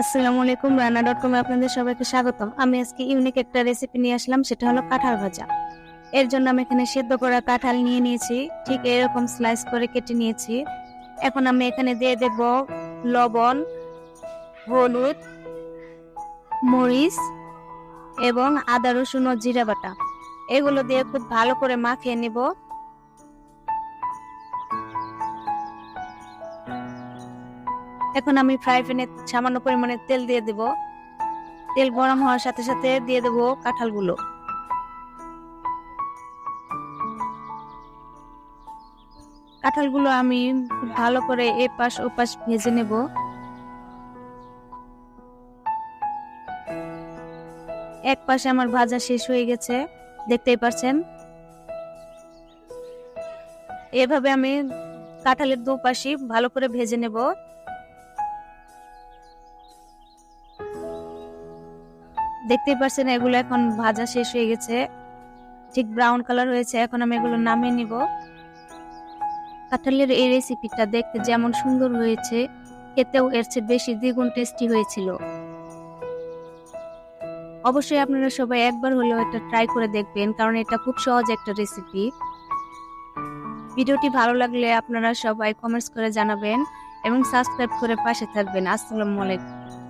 আসসালামু আলাইকুম রান্না ডট কমে আপনাদের সবাইকে স্বাগতম। আমি আজকে ইউনিক একটা রেসিপি নিয়ে আসলাম, সেটা হলো কাঁঠাল ভাজা। এর জন্য আমি এখানে সেদ্ধ করা কাঁঠাল নিয়ে নিয়েছি, ঠিক এরকম স্লাইস করে কেটে নিয়েছি। এখন আমি এখানে দিয়ে দেব লবণ, হলুদ, মরিচ এবং আদা, রসুন ও জিরা বাটা। এগুলো দিয়ে খুব ভালো করে মাখিয়ে নিব। এখন আমি ফ্রাই প্যানে সামান্য পরিমাণে তেল দিয়ে দেব। তেল গরম হওয়ার সাথে সাথে দিয়ে দেব কাঁঠালগুলো। কাঁঠালগুলো আমি ভালো করে এ পাশ ও পাশ ভেজে নেব। এক পাশে আমার ভাজা শেষ হয়ে গেছে, দেখতেই পাচ্ছেন এভাবে আমি কাঁঠালের দুপাশি ভালো করে ভেজে নেব। দেখতেই পাচ্ছেন এগুলো এখন ভাজা শেষ হয়ে গেছে। ঠিক ব্রাউন কালার হয়েছে, এখন আমি এগুলো নামিয়ে নিব। কাঁঠালের এই রেসিপিটা দেখতে যেমন সুন্দর হয়েছে, খেতেও এর চেয়ে বেশি দ্বিগুণ টেস্টি হয়েছিল। অবশ্যই আপনারা সবাই একবার হলেও এটা ট্রাই করে দেখবেন, কারণ এটা খুব সহজ একটা রেসিপি ভিডিওটি ভালো লাগলে আপনারা সবাই কমেন্টস করে জানাবেন এবং সাবস্ক্রাইব করে পাশে থাকবেন। আসসালামু আলাইকুম।